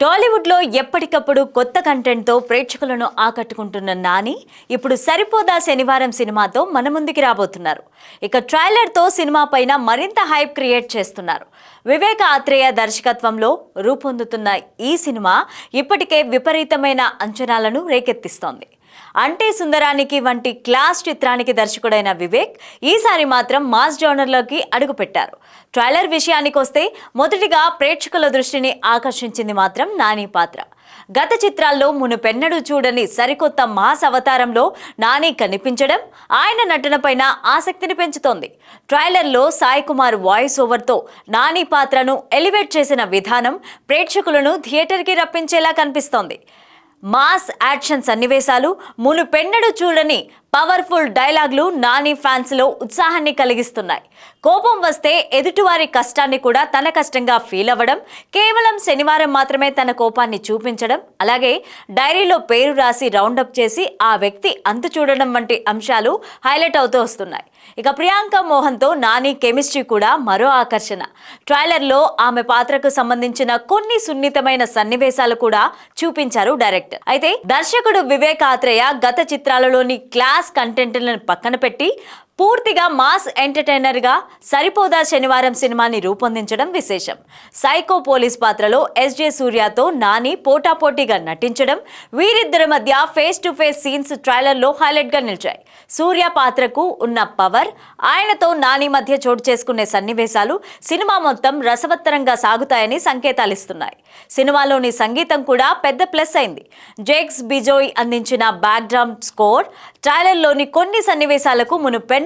టాలీవుడ్లో ఎప్పటికప్పుడు కొత్త కంటెంట్తో ప్రేక్షకులను ఆకట్టుకుంటున్న నాని ఇప్పుడు సరిపోదా శనివారం సినిమాతో మన ముందుకి రాబోతున్నారు. ఇక ట్రైలర్తో సినిమా పైన మరింత హైప్ క్రియేట్ చేస్తున్నారు. వివేక ఆత్రేయ దర్శకత్వంలో రూపొందుతున్న ఈ సినిమా ఇప్పటికే విపరీతమైన అంచనాలను రేకెత్తిస్తోంది. అంటే సుందరానికి వంటి క్లాస్ చిత్రానికి దర్శకుడైన వివేక్ ఈసారి మాత్రం మాస్ జోనర్లోకి అడుగుపెట్టారు. ట్రైలర్ విషయానికి వస్తే మొదటిగా ప్రేక్షకుల దృష్టిని ఆకర్షించింది మాత్రం నాని పాత్ర. గత చిత్రాల్లో మునుపెన్నడూ చూడని సరికొత్త మాస్ అవతారంలో నాని కనిపించడం ఆయన నటనపైన ఆసక్తిని పెంచుతోంది. ట్రైలర్లో సాయి కుమార్ వాయిస్ ఓవర్తో నాని పాత్రను ఎలివేట్ చేసిన విధానం ప్రేక్షకులను థియేటర్కి రప్పించేలా కనిపిస్తోంది. మాస్ యాక్షన్ సన్నివేశాలు మునుపెన్నడూ చూడని పవర్ఫుల్ డైలాగ్లు నాని ఫ్యాన్స్లో ఉత్సాహాన్ని కలిగిస్తున్నాయి. కోపం వస్తే ఎదుటివారి కష్టాన్ని కూడా తన కష్టంగా ఫీల్ అవ్వడం కేవలం శనివారం మాత్రమే తన కోపాన్ని చూపించడం అలాగే డైరీలో పేరు రాసి రౌండప్ చేసి ఆ వ్యక్తి అంతు చూడడం వంటి అంశాలు హైలైట్ అవుతూ వస్తున్నాయి. ఇక ప్రియాంక మోహన్తో నాని కెమిస్ట్రీ కూడా మరో ఆకర్షణ. ట్రైలర్లో ఆమె పాత్రకు సంబంధించిన కొన్ని సున్నితమైన సన్నివేశాలు కూడా చూపించారు డైరెక్టర్. అయితే దర్శకుడు వివేక్ ఆత్రేయ గత చిత్రాలలోని క్లాస్ కంటెంట్లను పక్కన పెట్టి పూర్తిగా మాస్ ఎంటర్టైనర్గా సరిపోదా శనివారం సినిమాని రూపొందించడం విశేషం. సైకో పోలీస్ పాత్రలో ఎస్జే సూర్యతో నాని పోటాపోటీగా నటించడం వీరిద్దరి మధ్య ఫేస్ టు ఫేస్ సీన్స్ ట్రైలర్లో హైలైట్గా నిలిచాయి. సూర్య పాత్రకు ఉన్న పవర్ ఆయనతో నాని మధ్య చోటు చేసుకునే సన్నివేశాలు సినిమా మొత్తం రసవత్తరంగా సాగుతాయని సంకేతాలిస్తున్నాయి సినిమాలోని సంగీతం కూడా పెద్ద ప్లస్ అయింది. జేక్స్ బిజోయ్ అందించిన బ్యాక్గ్రౌండ్ స్కోర్ ట్రైలర్లోని కొన్ని సన్నివేశాలకు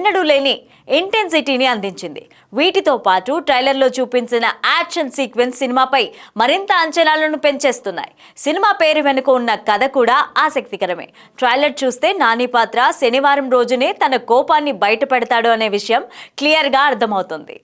ఎన్నడూ లేని ఇంటెన్సిటీని అందించింది. వీటితో పాటు ట్రైలర్లో చూపించిన యాక్షన్ సీక్వెన్స్ సినిమాపై మరింత అంచనాలను పెంచేస్తున్నాయి. సినిమా పేరు వెనుక ఉన్న కథ కూడా ఆసక్తికరమే. ట్రైలర్ చూస్తే నాని పాత్ర శనివారం రోజునే తన కోపాన్ని బయటపెడతాడు అనే విషయం క్లియర్గా అర్థమవుతుంది.